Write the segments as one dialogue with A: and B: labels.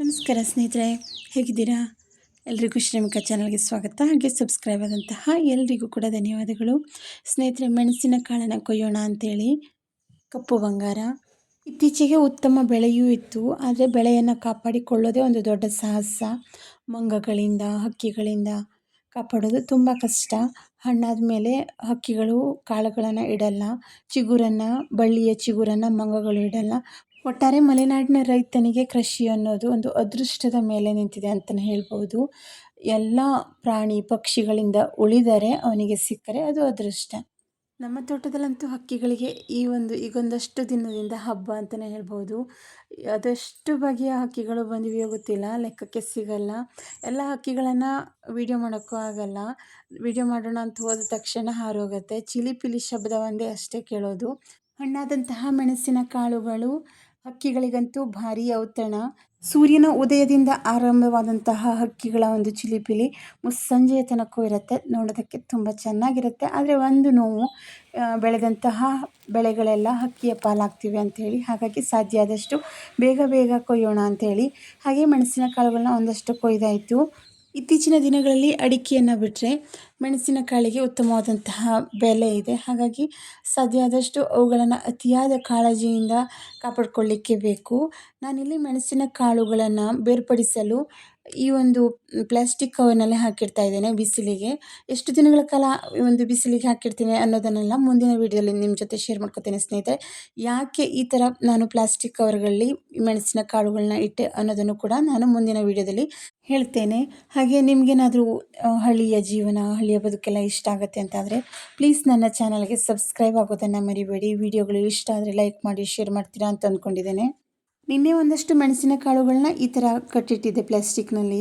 A: ನಮಸ್ಕಾರ ಸ್ನೇಹಿತರೆ, ಹೇಗಿದ್ದೀರಾ? ಎಲ್ರಿಗೂ ಶ್ರಮಿಕ ಚಾನಲ್ಗೆ ಸ್ವಾಗತ. ಹಾಗೆ ಸಬ್ಸ್ಕ್ರೈಬ್ ಆದಂತಹ ಎಲ್ರಿಗೂ ಕೂಡ ಧನ್ಯವಾದಗಳು. ಸ್ನೇಹಿತರೆ, ಮೆಣಸಿನ ಕಾಳನ್ನು ಕೊಯ್ಯೋಣ ಅಂಥೇಳಿ ಕಪ್ಪು ಬಂಗಾರ. ಇತ್ತೀಚೆಗೆ ಉತ್ತಮ ಬೆಳೆಯೂ ಇತ್ತು. ಆದರೆ ಬೆಳೆಯನ್ನು ಕಾಪಾಡಿಕೊಳ್ಳೋದೇ ಒಂದು ದೊಡ್ಡ ಸಾಹಸ. ಮಂಗಗಳಿಂದ, ಹಕ್ಕಿಗಳಿಂದ ಕಾಪಾಡೋದು ತುಂಬ ಕಷ್ಟ. ಹಣ್ಣಾದ ಮೇಲೆ ಹಕ್ಕಿಗಳು ಕಾಳುಗಳನ್ನು ಇಡಲ್ಲ. ಚಿಗುರನ್ನು, ಬಳ್ಳಿಯ ಚಿಗುರನ್ನು, ಮಂಗಗಳು ಇಡಲ್ಲ. ಒಟ್ಟಾರೆ ಮಲೆನಾಡಿನ ರೈತನಿಗೆ ಕೃಷಿ ಅನ್ನೋದು ಒಂದು ಅದೃಷ್ಟದ ಮೇಲೆ ನಿಂತಿದೆ ಅಂತಲೇ ಹೇಳ್ಬೋದು. ಎಲ್ಲ ಪ್ರಾಣಿ ಪಕ್ಷಿಗಳಿಂದ ಉಳಿದರೆ ಅವನಿಗೆ ಸಿಕ್ಕರೆ ಅದು ಅದೃಷ್ಟ. ನಮ್ಮ ತೋಟದಲ್ಲಂತೂ ಹಕ್ಕಿಗಳಿಗೆ ಈ ಒಂದು ಈಗೊಂದಷ್ಟು ದಿನದಿಂದ ಹಬ್ಬ ಅಂತಲೇ ಹೇಳ್ಬೋದು. ಅದಷ್ಟು ಬಗೆಯ ಹಕ್ಕಿಗಳು ಬಂದಿವೆಯೋ ಗೊತ್ತಿಲ್ಲ, ಲೆಕ್ಕಕ್ಕೆ ಸಿಗಲ್ಲ. ಎಲ್ಲ ಹಕ್ಕಿಗಳನ್ನು ವೀಡಿಯೋ ಮಾಡೋಕ್ಕೂ ಆಗಲ್ಲ. ವೀಡಿಯೋ ಮಾಡೋಣ ಅಂತ ಹೋದ ತಕ್ಷಣ ಹಾರೋಗುತ್ತೆ. ಚಿಲಿ ಪಿಲಿ ಶಬ್ದ ಒಂದೇ ಅಷ್ಟೇ ಕೇಳೋದು. ಹಣ್ಣಾದಂತಹ ಮೆಣಸಿನ ಕಾಳುಗಳು ಹಕ್ಕಿಗಳಿಗಂತೂ ಭಾರಿ ಔತಣ. ಸೂರ್ಯನ ಉದಯದಿಂದ ಆರಂಭವಾದಂತಹ ಹಕ್ಕಿಗಳ ಒಂದು ಚಿಲಿಪಿಲಿ ಮುಸ್ಸಂಜೆಯ ತನಕೂ ಇರುತ್ತೆ. ನೋಡೋದಕ್ಕೆ ತುಂಬ ಚೆನ್ನಾಗಿರುತ್ತೆ. ಆದರೆ ಒಂದು ನೋವು ಬೆಳೆದಂತಹ ಬೆಳೆಗಳೆಲ್ಲ ಹಕ್ಕಿಯ ಪಾಲಾಗ್ತಿವೆ ಅಂಥೇಳಿ ಹಾಗಾಗಿ ಸಾಧ್ಯ ಆದಷ್ಟು ಬೇಗ ಬೇಗ ಕೊಯ್ಯೋಣ ಅಂಥೇಳಿ ಹಾಗೆ ಮೆಣಸಿನ ಕಾಳುಗಳನ್ನ ಒಂದಷ್ಟು ಕೊಯ್ದಾಯಿತು. ಇತ್ತೀಚಿನ ದಿನಗಳಲ್ಲಿ ಅಡಿಕೆಯನ್ನು ಬಿಟ್ಟರೆ ಮೆಣಸಿನಕಾಳಿಗೆ ಉತ್ತಮವಾದಂತಹ ಬೆಲೆ ಇದೆ. ಹಾಗಾಗಿ ಸಾಧ್ಯ ಆದಷ್ಟು ಅವುಗಳನ್ನು ಅತಿಯಾದ ಕಾಳಜಿಯಿಂದ ಕಾಪಾಡಿಕೊಳ್ಳಿಕ್ಕೆ ಬೇಕು. ನಾನಿಲ್ಲಿ ಮೆಣಸಿನ ಕಾಳುಗಳನ್ನು ಬೇರ್ಪಡಿಸಲು ಈ ಒಂದು ಪ್ಲಾಸ್ಟಿಕ್ ಕವರ್ನಲ್ಲಿ ಹಾಕಿಡ್ತಾ ಇದ್ದೇನೆ ಬಿಸಿಲಿಗೆ. ಎಷ್ಟು ದಿನಗಳ ಕಾಲ ಈ ಒಂದು ಬಿಸಿಲಿಗೆ ಹಾಕಿರ್ತೀನಿ ಅನ್ನೋದನ್ನೆಲ್ಲ ಮುಂದಿನ ವೀಡಿಯೋದಲ್ಲಿ ನಿಮ್ಮ ಜೊತೆ ಶೇರ್ ಮಾಡ್ಕೊತೇನೆ ಸ್ನೇಹಿತರೆ. ಯಾಕೆ ಈ ಥರ ನಾನು ಪ್ಲಾಸ್ಟಿಕ್ ಕವರ್ಗಳಲ್ಲಿ ಮೆಣಸಿನ ಕಾಳುಗಳನ್ನ ಇಟ್ಟೆ ಅನ್ನೋದನ್ನು ಕೂಡ ನಾನು ಮುಂದಿನ ವೀಡಿಯೋದಲ್ಲಿ ಹೇಳ್ತೇನೆ. ಹಾಗೆ ನಿಮಗೇನಾದರೂ ಹಳ್ಳಿಯ ಜೀವನ, ಹಳ್ಳಿಯ ಬದುಕೆಲ್ಲ ಇಷ್ಟ ಆಗುತ್ತೆ ಅಂತಾದರೆ ಪ್ಲೀಸ್ ನನ್ನ ಚಾನಲ್ಗೆ ಸಬ್ಸ್ಕ್ರೈಬ್ ಆಗೋದನ್ನು ಮರಿಬೇಡಿ. ವಿಡಿಯೋಗಳು ಇಷ್ಟ ಆದರೆ ಲೈಕ್ ಮಾಡಿ ಶೇರ್ ಮಾಡ್ತೀರಾ ಅಂತ ಅಂದ್ಕೊಂಡಿದ್ದೇನೆ ನಿನ್ನೆ ಒಂದಷ್ಟು ಮೆಣಸಿನ ಕಾಳುಗಳನ್ನ ಈ ಥರ ಕಟ್ಟಿಟ್ಟಿದ್ದೆ ಪ್ಲಾಸ್ಟಿಕ್ನಲ್ಲಿ.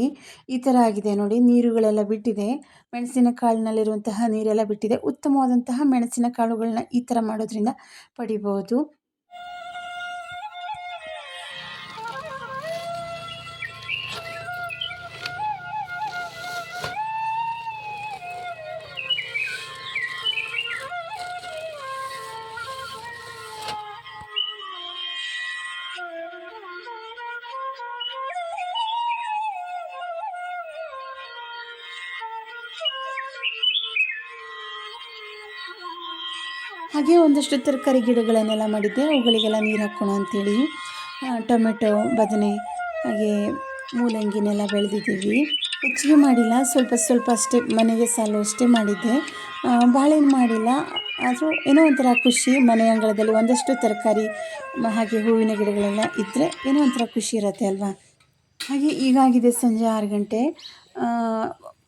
A: ಈ ಥರ ಆಗಿದೆ ನೋಡಿ, ನೀರುಗಳೆಲ್ಲ ಬಿಟ್ಟಿದೆ. ಮೆಣಸಿನ ಕಾಳಿನಲ್ಲಿರುವಂತಹ ನೀರೆಲ್ಲ ಬಿಟ್ಟಿದೆ. ಉತ್ತಮವಾದಂತಹ ಮೆಣಸಿನ ಕಾಳುಗಳನ್ನ ಈ ಥರ ಮಾಡೋದ್ರಿಂದ ಪಡಿಬೋದು ಹಾಗೆ ಒಂದಷ್ಟು ತರಕಾರಿ ಗಿಡಗಳನ್ನೆಲ್ಲ ಮಾಡಿದ್ದೆ. ಅವುಗಳಿಗೆಲ್ಲ ನೀರು ಹಾಕೋಣ ಅಂಥೇಳಿ ಟೊಮೆಟೊ, ಬದನೆ, ಹಾಗೆ ಮೂಲಂಗಿನೆಲ್ಲ ಬೆಳೆದಿದ್ದೀವಿ. ಹೆಚ್ಚಿಗೆ ಮಾಡಿಲ್ಲ. ಸ್ವಲ್ಪ ಸ್ವಲ್ಪ ಅಷ್ಟೇ ಮನೆಗೆ ಸಾಲು ಅಷ್ಟೇ ಮಾಡಿದ್ದೆ. ಬಾಳೆಹಣ್ಣು ಮಾಡಿಲ್ಲ. ಆದರೂ ಏನೋ ಒಂಥರ ಖುಷಿ. ಮನೆ ಅಂಗಳದಲ್ಲಿ ಒಂದಷ್ಟು ತರಕಾರಿ ಹಾಗೆ ಹೂವಿನ ಗಿಡಗಳೆಲ್ಲ ಇದ್ದರೆ ಏನೋ ಒಂಥರ ಖುಷಿ ಇರುತ್ತೆ ಅಲ್ವಾ? ಹಾಗೆ ಈಗಾಗಿದೆ ಸಂಜೆ ಆರು ಗಂಟೆ.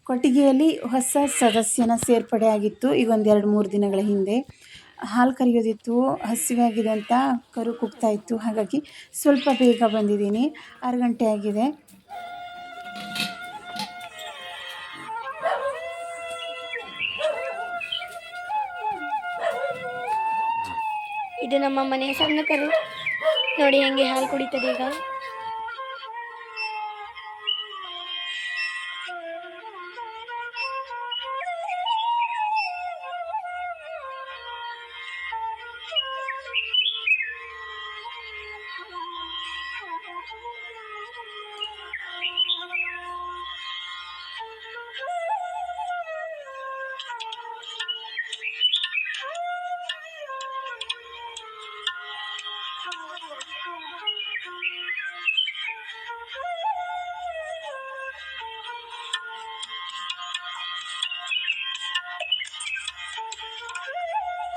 A: ಕೊಟ್ಟಿಗೆಯಲ್ಲಿ ಹೊಸ ಸದಸ್ಯನ ಸೇರ್ಪಡೆ ಆಗಿತ್ತು. ಈಗ ಒಂದು ಮೂರು ದಿನಗಳ ಹಿಂದೆ. ಹಾಲು ಕರೆಯೋದಿತ್ತು ಹಸಿವೆ ಆಗಿದೆ ಅಂತ ಕರು ಕುಗ್ತಾ ಇತ್ತು. ಹಾಗಾಗಿ ಸ್ವಲ್ಪ ಬೇಗ ಬಂದಿದ್ದೀನಿ. ಆರು ಗಂಟೆ ಆಗಿದೆ.
B: ಇದು ನಮ್ಮ ಮನೆಯ ಸಣ್ಣ ಕರು ನೋಡಿ ಹೆಂಗೆ ಹಾಲು ಕುಡಿತದೆ ಈಗ.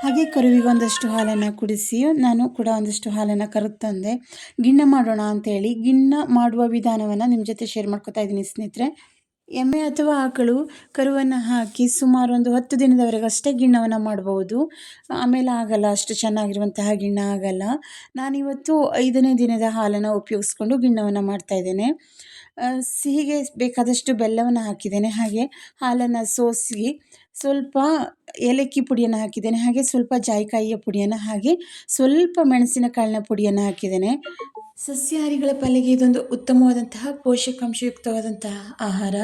A: ಹಾಗೆ ಕರುವಿಗೆ ಒಂದಷ್ಟು ಹಾಲನ್ನು ಕುಡಿಸಿ, ನಾನು ಕೂಡ ಒಂದಷ್ಟು ಹಾಲನ್ನು ಕರೆದು ತಂದೆ. ಗಿಣ್ಣ ಮಾಡೋಣ ಅಂತೇಳಿ, ಗಿಣ್ಣ ಮಾಡುವ ವಿಧಾನವನ್ನು ನಿಮ್ಮ ಜೊತೆ ಶೇರ್ ಮಾಡ್ಕೊತಾ ಇದ್ದೀನಿ ಸ್ನೇಹಿತರೆ. ಎಮ್ಮೆ ಅಥವಾ ಆಕಳು ಕರುವನ್ನು ಹಾಕಿ ಸುಮಾರು ಒಂದು ಹತ್ತು ದಿನದವರೆಗೆ ಅಷ್ಟೇ ಗಿಣ್ಣವನ್ನು ಮಾಡಬಹುದು ಆಮೇಲೆ ಆಗಲ್ಲ, ಅಷ್ಟು ಚೆನ್ನಾಗಿರುವಂತಹ ಗಿಣ್ಣ ಆಗಲ್ಲ. ನಾನಿವತ್ತು ಐದನೇ ದಿನದ ಹಾಲನ್ನು ಉಪಯೋಗಿಸ್ಕೊಂಡು ಗಿಣ್ಣವನ್ನು ಮಾಡ್ತಾಯಿದ್ದೇನೆ ಸಿಹಿಗೆ ಬೇಕಾದಷ್ಟು ಬೆಲ್ಲವನ್ನು ಹಾಕಿದ್ದೇನೆ. ಹಾಗೆ ಹಾಲನ್ನು ಸೋಸಿ ಸ್ವಲ್ಪ ಏಲಕ್ಕಿ ಪುಡಿಯನ್ನು ಹಾಕಿದ್ದೇನೆ. ಹಾಗೆ ಸ್ವಲ್ಪ ಜಾಯಿಕಾಯಿಯ ಪುಡಿಯನ್ನು ಹಾಗೆ ಸ್ವಲ್ಪ ಮೆಣಸಿನಕಾಳಿನ ಪುಡಿಯನ್ನು ಹಾಕಿದ್ದೇನೆ. ಸಸ್ಯಾಹಾರಿಗಳ ಪಾಲಿಗೆ ಇದೊಂದು ಉತ್ತಮವಾದಂತಹ ಪೋಷಕಾಂಶಯುಕ್ತವಾದಂತಹ ಆಹಾರ.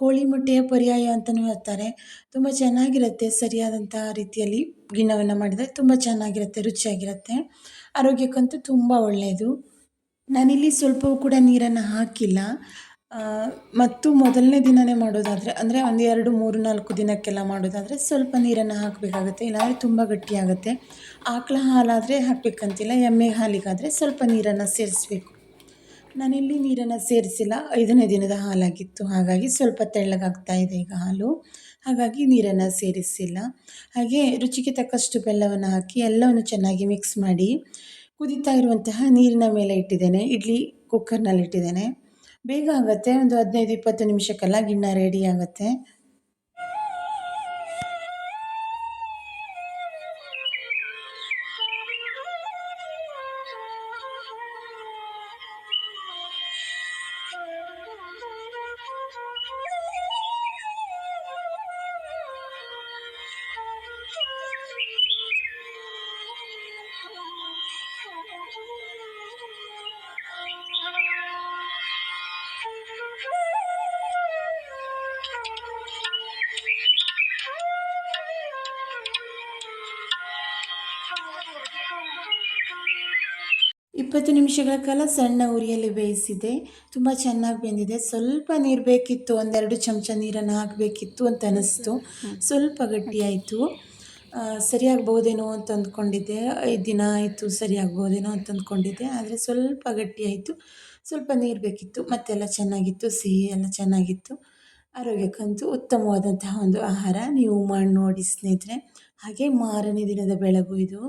A: ಕೋಳಿ ಮೊಟ್ಟೆಯ ಪರ್ಯಾಯ ಅಂತಲೂ ಹೇಳ್ತಾರೆ. ತುಂಬ ಚೆನ್ನಾಗಿರುತ್ತೆ, ಸರಿಯಾದಂತಹ ರೀತಿಯಲ್ಲಿ ಗಿಣ್ಣವನ್ನು ಮಾಡಿದರೆ ತುಂಬ ಚೆನ್ನಾಗಿರುತ್ತೆ, ರುಚಿಯಾಗಿರುತ್ತೆ. ಆರೋಗ್ಯಕ್ಕಂತೂ ತುಂಬ ಒಳ್ಳೆಯದು. ನಾನಿಲ್ಲಿ ಸ್ವಲ್ಪವೂ ಕೂಡ ನೀರನ್ನು ಹಾಕಿಲ್ಲ. ಮತ್ತು ಮೊದಲನೇ ದಿನವೇ ಮಾಡೋದಾದರೆ, ಅಂದರೆ ಒಂದು ಎರಡು ಮೂರು ನಾಲ್ಕು ದಿನಕ್ಕೆಲ್ಲ ಮಾಡೋದಾದರೆ ಸ್ವಲ್ಪ ನೀರನ್ನು ಹಾಕಬೇಕಾಗುತ್ತೆ, ಇಲ್ಲಾಂದರೆ ತುಂಬ ಗಟ್ಟಿಯಾಗುತ್ತೆ. ಆಕಳ ಹಾಲಾದರೆ ಹಾಕಬೇಕಂತಿಲ್ಲ ಎಮ್ಮೆ ಹಾಲಿಗಾದರೆ ಸ್ವಲ್ಪ ನೀರನ್ನು ಸೇರಿಸಬೇಕು. ನಾನಿಲ್ಲಿ ನೀರನ್ನು ಸೇರಿಸಿಲ್ಲ, ಐದನೇ ದಿನದ ಹಾಲಾಗಿತ್ತು. ಹಾಗಾಗಿ ಸ್ವಲ್ಪ ತೆಳ್ಳಗಾಗ್ತಾ ಇದೆ ಈಗ ಹಾಲು. ಹಾಗಾಗಿ ನೀರನ್ನು ಸೇರಿಸಿಲ್ಲ. ಹಾಗೆ ರುಚಿಗೆ ತಕ್ಕಷ್ಟು ಬೆಲ್ಲವನ್ನು ಹಾಕಿ ಎಲ್ಲವನ್ನು ಚೆನ್ನಾಗಿ ಮಿಕ್ಸ್ ಮಾಡಿ ಕುದೀತಾ ಇರುವಂತಹ ನೀರಿನ ಮೇಲೆ ಇಟ್ಟಿದ್ದೇನೆ. ಇಡ್ಲಿ ಕುಕ್ಕರ್ನಲ್ಲಿ ಇಟ್ಟಿದ್ದೇನೆ ಬೇಗ ಆಗುತ್ತೆ, ಒಂದು ಹದಿನೈದು ಇಪ್ಪತ್ತು ನಿಮಿಷಕ್ಕೆಲ್ಲ ಗಿಣ್ಣ ರೆಡಿ ಆಗುತ್ತೆ. ಇಪ್ಪತ್ತು ನಿಮಿಷಗಳ ಕಾಲ ಸಣ್ಣ ಉರಿಯಲ್ಲಿ ಬೇಯಿಸಿದೆ. ತುಂಬ ಚೆನ್ನಾಗಿ ಬೆಂದಿದೆ. ಸ್ವಲ್ಪ ನೀರು ಬೇಕಿತ್ತು, ಒಂದೆರಡು ಚಮಚ ನೀರನ್ನು ಹಾಕಬೇಕಿತ್ತು ಅಂತ ಅನ್ನಿಸ್ತು ಸ್ವಲ್ಪ ಗಟ್ಟಿಯಾಯಿತು ಸರಿಯಾಗ್ಬೋದೇನೋ ಅಂತ ಅಂದ್ಕೊಂಡಿದ್ದೆ. ಐದು ದಿನ ಆಯಿತು ಸರಿಯಾಗ್ಬೋದೇನೋ ಅಂತ ಅಂದ್ಕೊಂಡಿದ್ದೆ. ಆದರೆ ಸ್ವಲ್ಪ ಗಟ್ಟಿಯಾಯಿತು ಸ್ವಲ್ಪ ನೀರು ಬೇಕಿತ್ತು. ಮತ್ತೆಲ್ಲ ಚೆನ್ನಾಗಿತ್ತು. ಸಿಹಿ ಎಲ್ಲ ಚೆನ್ನಾಗಿತ್ತು. ಆರೋಗ್ಯಕ್ಕಂತೂ ಉತ್ತಮವಾದಂತಹ ಒಂದು ಆಹಾರ ನೀವು ಮಾಡಿ ನೋಡಿ ಸ್ನೇಹಿತರೆ. ಹಾಗೆ ಮಾರನೇ ದಿನದ ಬೆಳಗು ಇದು.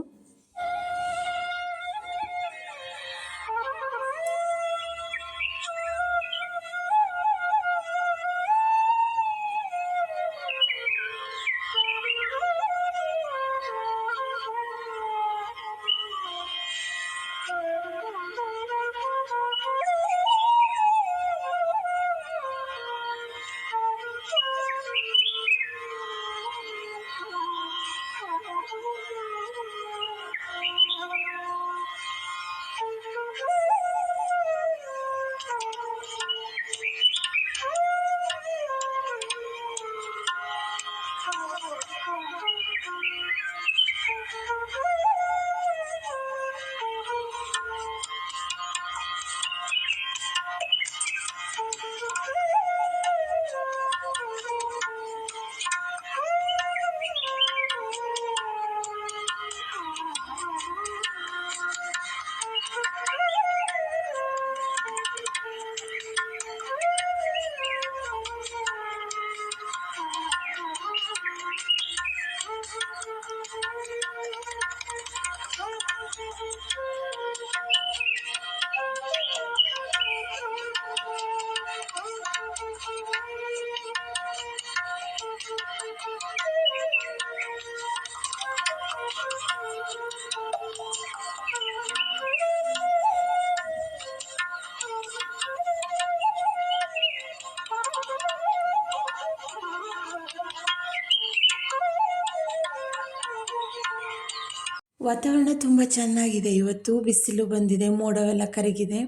A: ವಾತಾವರಣ ತುಂಬ ಚೆನ್ನಾಗಿದೆ. ಇವತ್ತು ಬಿಸಿಲು ಬಂದಿದೆ, ಮೋಡವೆಲ್ಲ ಕರಗಿದೆ.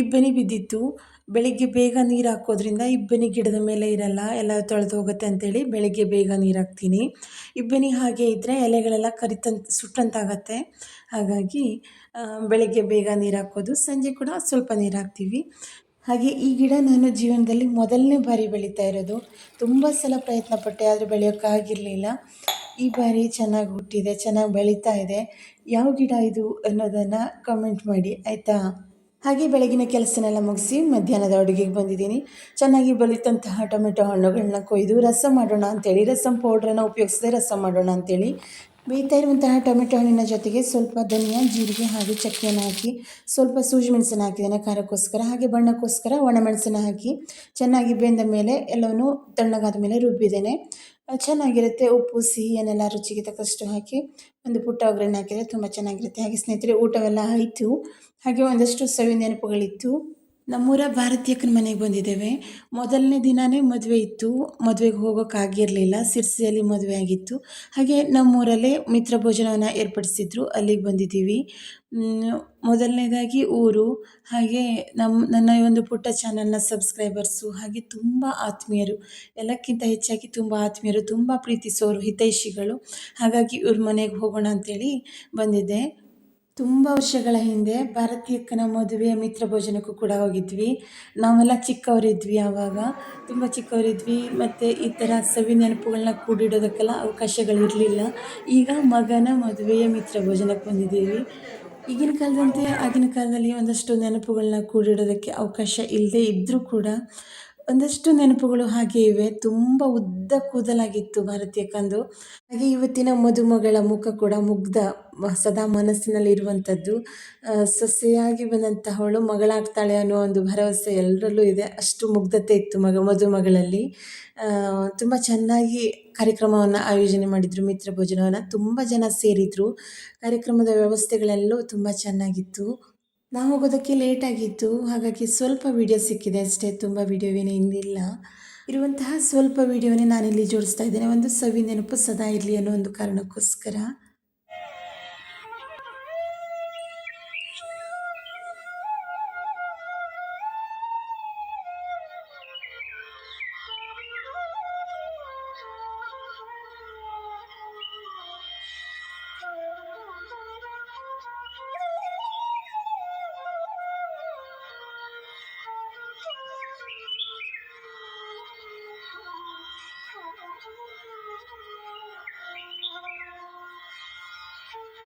A: ಇಬ್ಬನಿ ಬಿದ್ದಿತ್ತು. ಬೆಳಿಗ್ಗೆ ಬೇಗ ನೀರು ಹಾಕೋದ್ರಿಂದ ಇಬ್ಬನಿ ಗಿಡದ ಮೇಲೆ ಇರಲ್ಲ, ಎಲ್ಲ ತೊಳೆದು ಹೋಗುತ್ತೆ ಅಂತೇಳಿ ಬೆಳಿಗ್ಗೆ ಬೇಗ ನೀರು ಹಾಕ್ತೀನಿ. ಇಬ್ಬನಿ ಹಾಗೆ ಇದ್ದರೆ ಎಲೆಗಳೆಲ್ಲ ಕರಿತಂತ, ಸುಟ್ಟಂತಾಗತ್ತೆ. ಹಾಗಾಗಿ ಬೆಳಿಗ್ಗೆ ಬೇಗ ನೀರು ಹಾಕೋದು. ಸಂಜೆ ಕೂಡ ಸ್ವಲ್ಪ ನೀರು ಹಾಕ್ತೀವಿ. ಹಾಗೆ ಈ ಗಿಡ ನಾನು ಜೀವನದಲ್ಲಿ ಮೊದಲನೇ ಬಾರಿ ಬೆಳೀತಾ ಇರೋದು. ತುಂಬ ಸಲ ಪ್ರಯತ್ನ ಪಟ್ಟೆ, ಆದರೆ ಬೆಳೆಯೋಕ್ಕಾಗಿರಲಿಲ್ಲ. ಈ ಬಾರಿ ಚೆನ್ನಾಗಿ ಹುಟ್ಟಿದೆ, ಚೆನ್ನಾಗಿ ಬೆಳೀತಾ ಇದೆ. ಯಾವ ಗಿಡ ಇದು ಅನ್ನೋದನ್ನು ಕಮೆಂಟ್ ಮಾಡಿ, ಆಯಿತಾ? ಹಾಗೆ ಬೆಳಗಿನ ಕೆಲಸನೆಲ್ಲ ಮುಗಿಸಿ ಮಧ್ಯಾಹ್ನದ ಅಡುಗೆಗೆ ಬಂದಿದ್ದೀನಿ. ಚೆನ್ನಾಗಿ ಬೆಳೀತಂತಹ ಟೊಮೆಟೊ ಹಣ್ಣುಗಳನ್ನ ಕೊಯ್ದು ರಸ ಮಾಡೋಣ ಅಂತೇಳಿ, ರಸಂ ಪೌಡ್ರನ್ನು ಉಪಯೋಗಿಸದೆ ರಸ ಮಾಡೋಣ ಅಂತೇಳಿ. ಬೇಯ್ತಾ ಇರುವಂತಹ ಟೊಮೆಟೊ ಹಣ್ಣಿನ ಜೊತೆಗೆ ಸ್ವಲ್ಪ ಧನಿಯಾ, ಜೀರಿಗೆ ಹಾಗೆ ಚಕ್ಕೆಯನ್ನು ಹಾಕಿ, ಸ್ವಲ್ಪ ಸೂಜಿ ಮೆಣಸನ್ನು ಹಾಕಿದ್ದೇನೆ, ಖಾರಕ್ಕೋಸ್ಕರ. ಹಾಗೆ ಬಣ್ಣಕ್ಕೋಸ್ಕರ ಒಣಮೆಣಸನ್ನು ಹಾಕಿ, ಚೆನ್ನಾಗಿ ಬೆಂದ ಮೇಲೆ ಎಲ್ಲವನ್ನು ತಣ್ಣಗಾದ ಮೇಲೆ ರುಬ್ಬಿದ್ದೇನೆ. ಚೆನ್ನಾಗಿರುತ್ತೆ. ಉಪ್ಪು ಸಿಹಿಯನ್ನೆಲ್ಲ ರುಚಿಗೆ ತಕ್ಕಷ್ಟು ಹಾಕಿ ಒಂದು ಪುಟ್ಟ ಒಗ್ಗರಣೆ ಹಾಕಿದರೆ ತುಂಬ ಚೆನ್ನಾಗಿರುತ್ತೆ. ಹಾಗೆ ಸ್ನೇಹಿತರೆ, ಊಟವೆಲ್ಲ ಆಯಿತು. ಹಾಗೆ ಒಂದಷ್ಟು ಸವಿ ನೆನಪುಗಳಿತ್ತು ನಮ್ಮೂರ ಭಾರತೀಯಕ್ಕನ ಮನೆಗೆ ಬಂದಿದ್ದೇವೆ. ಮೊದಲನೇ ದಿನವೇ ಮದುವೆ ಇತ್ತು. ಮದುವೆಗೆ ಹೋಗೋಕ್ಕಾಗಿರಲಿಲ್ಲ ಸಿರ್ಸಿಯಲ್ಲಿ ಮದುವೆ ಆಗಿತ್ತು. ಹಾಗೆ ನಮ್ಮೂರಲ್ಲೇ ಮಿತ್ರ ಭೋಜನವನ್ನು ಏರ್ಪಡಿಸಿದ್ರು. ಅಲ್ಲಿಗೆ ಬಂದಿದ್ದೀವಿ. ಮೊದಲನೇದಾಗಿ ಊರು. ಹಾಗೆ ನಮ್ಮ ನನ್ನ ಈ ಒಂದು ಪುಟ್ಟ ಚಾನಲ್ನ ಸಬ್ಸ್ಕ್ರೈಬರ್ಸು, ಹಾಗೆ ತುಂಬ ಆತ್ಮೀಯರು, ಎಲ್ಲಕ್ಕಿಂತ ಹೆಚ್ಚಾಗಿ ತುಂಬ ಆತ್ಮೀಯರು, ತುಂಬ ಪ್ರೀತಿಸೋರು ಹಿತೈಷಿಗಳು. ಹಾಗಾಗಿ ಇವ್ರ ಮನೆಗೆ ಹೋಗೋಣ ಅಂತೇಳಿ ಬಂದಿದ್ದೆ. ತುಂಬ ವರ್ಷಗಳ ಹಿಂದೆ ಭಾರತೀಯಕ್ಕನ ಮದುವೆಯ ಮಿತ್ರ ಭೋಜನಕ್ಕೂ ಕೂಡ ಹೋಗಿದ್ವಿ. ನಾವೆಲ್ಲ ಚಿಕ್ಕವರಿದ್ವಿ ಆವಾಗ. ತುಂಬ ಚಿಕ್ಕವರಿದ್ವಿ. ಮತ್ತು ಈ ಥರ ಸವಿ ನೆನಪುಗಳನ್ನ ಕೂಡಿಡೋದಕ್ಕೆಲ್ಲ ಅವಕಾಶಗಳಿರಲಿಲ್ಲ ಈಗ ಮಗನ ಮದುವೆಯ ಮಿತ್ರ ಭೋಜನಕ್ಕೆ ಬಂದಿದ್ದೀವಿ. ಈಗಿನ ಕಾಲದಂತೆ ಆಗಿನ ಕಾಲದಲ್ಲಿ ಒಂದಷ್ಟು ನೆನಪುಗಳನ್ನ ಕೂಡಿಡೋದಕ್ಕೆ ಅವಕಾಶ ಇಲ್ಲದೇ ಇದ್ದರೂ ಕೂಡ ಒಂದಷ್ಟು ನೆನಪುಗಳು ಹಾಗೆ ಇವೆ. ತುಂಬ ಉದ್ದ ಕೂದಲಾಗಿತ್ತು ಭಾರತೀಯ ಕಂದು. ಹಾಗೆ ಇವತ್ತಿನ ಮದುಮಗಳ ಮುಖ ಕೂಡ ಮುಗ್ಧ ಸದಾ ಮನಸ್ಸಿನಲ್ಲಿ ಇರುವಂಥದ್ದು ಸೊಸೆಯಾಗಿ ಬಂದಂತಹವಳು ಮಗಳಾಗ್ತಾಳೆ ಅನ್ನೋ ಒಂದು ಭರವಸೆ ಎಲ್ಲರಲ್ಲೂ ಇದೆ. ಅಷ್ಟು ಮುಗ್ಧತೆ ಇತ್ತು ಮಗ, ಮದುಮಗಳಲ್ಲಿ. ತುಂಬ ಚೆನ್ನಾಗಿ ಕಾರ್ಯಕ್ರಮವನ್ನು ಆಯೋಜನೆ ಮಾಡಿದರು ಮಿತ್ರ ಭೋಜನವನ್ನು ತುಂಬ ಜನ ಸೇರಿದರು. ಕಾರ್ಯಕ್ರಮದ ವ್ಯವಸ್ಥೆಗಳೆಲ್ಲವೂ ತುಂಬ ಚೆನ್ನಾಗಿತ್ತು. ನಾವು ಹೋಗೋದಕ್ಕೆ ಲೇಟ್ ಆಗಿತ್ತು ಹಾಗಾಗಿ ಸ್ವಲ್ಪ ವೀಡಿಯೋ ಸಿಕ್ಕಿದೆ ಅಷ್ಟೇ. ತುಂಬ ವಿಡಿಯೋವೇನೇ ಇನ್ನಿಲ್ಲ ಇರುವಂತಹ ಸ್ವಲ್ಪ ವಿಡಿಯೋನೇ ನಾನಿಲ್ಲಿ ಜೋಡಿಸ್ತಾ ಇದ್ದೇನೆ. ಒಂದು ಸವಿ ನೆನಪು ಸದಾ ಇರಲಿ ಅನ್ನೋ ಒಂದು ಕಾರಣಕ್ಕೋಸ್ಕರ.